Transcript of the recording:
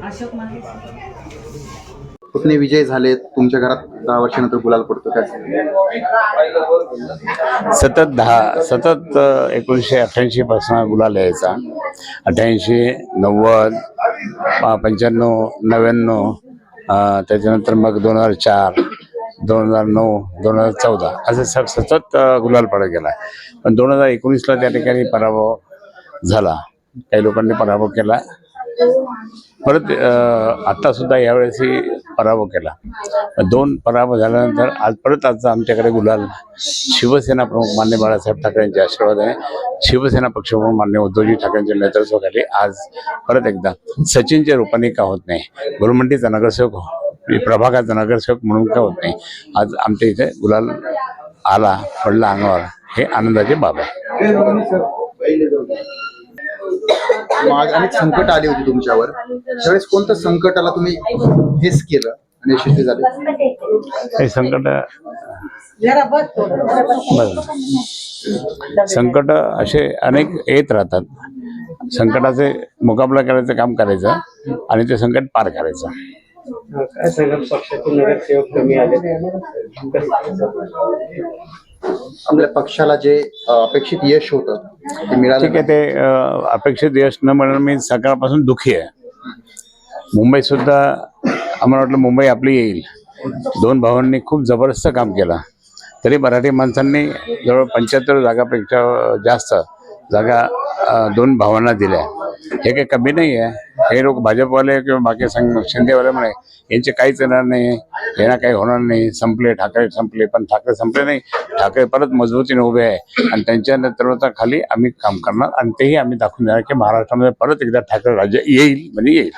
अशोक माने. विजय झाले तुमच्या घरात दहा वर्षानंतर गुलाल पडतो काय सतत दहा सतत एकोणीसशे अठ्ठ्याऐंशी पासून गुलाल यायचा. अठ्ठ्याऐंशी नव्वद पंच्याण्णव नव्याण्णव अ, त्याच्यानंतर मग दोन हजार चार दोन हजार नऊ दोन हजार चौदा. असं स सतत गुलाल पडत गेला. पण दोन हजार एकोणीसला त्या ठिकाणी पराभव झाला. काही लोकांनी पराभव केला. परत आता सुद्धा यावेळेसही पराभव केला. दोन पराभव झाल्यानंतर आज परत आज आमच्याकडे गुलाल शिवसेना प्रमुख मान्य बाळासाहेब ठाकरेंच्या आशीर्वादाने शिवसेना पक्षप्रमुख मान्य उद्धवजी ठाकरेंच्या नेतृत्वाखाली आज परत एकदा सचिनच्या रूपाने का होत नाही? गुरुमंडीचा नगरसेवक हो, प्रभागाचा नगरसेवक म्हणून का होत नाही? आज आमच्या इथे गुलाल आला पडला अंगावर. हे आनंदाची बाब आहे. माग अनेक संकट आली होती तुमच्यावर. त्यावेळेस कोणतं संकटाला तुम्ही फेस केलं आणि यशस्वी झाले? हे संकट बरं. संकट असे अनेक येत राहतात. संकटाचे मुकाबला करायचं काम करायचं आणि ते संकट पार करायचं. काय सांगाल? पक्षाचे नगरसेवक कमी आले. आपल्या पक्षाला जे अपेक्षित यश होतं ते मिळालं ठीक आहे ते अं, अपेक्षित यश न मिळणं मी सकाळपासून दुःखी आहे. मुंबई सुद्धा आम्हाला वाटलं मुंबई आपली येईल. दोन भावांनी खूप जबरदस्त काम केलं. तरी मराठी माणसांनी जवळ पंच्याहत्तर जागापेक्षा जास्त जागा अं, दोन भावांना दिल्या. हे काही कमी नाही आहे. हे लोक भाजपवाले किंवा बाकी संघ शिंदेवाले म्हणे यांचे काहीच येणार नाही यांना काही होणार नाही संपले ठाकरे संपले पण ठाकरे संपले नाही. ठाकरे परत मजबूतीने उभे आहे. आणि त्यांच्या नेतृत्वाखाली आम्ही काम करणार आणि तेही आम्ही दाखवून देणार की महाराष्ट्रामध्ये परत एकदा ठाकरे राज्य येईल म्हणजे येईल.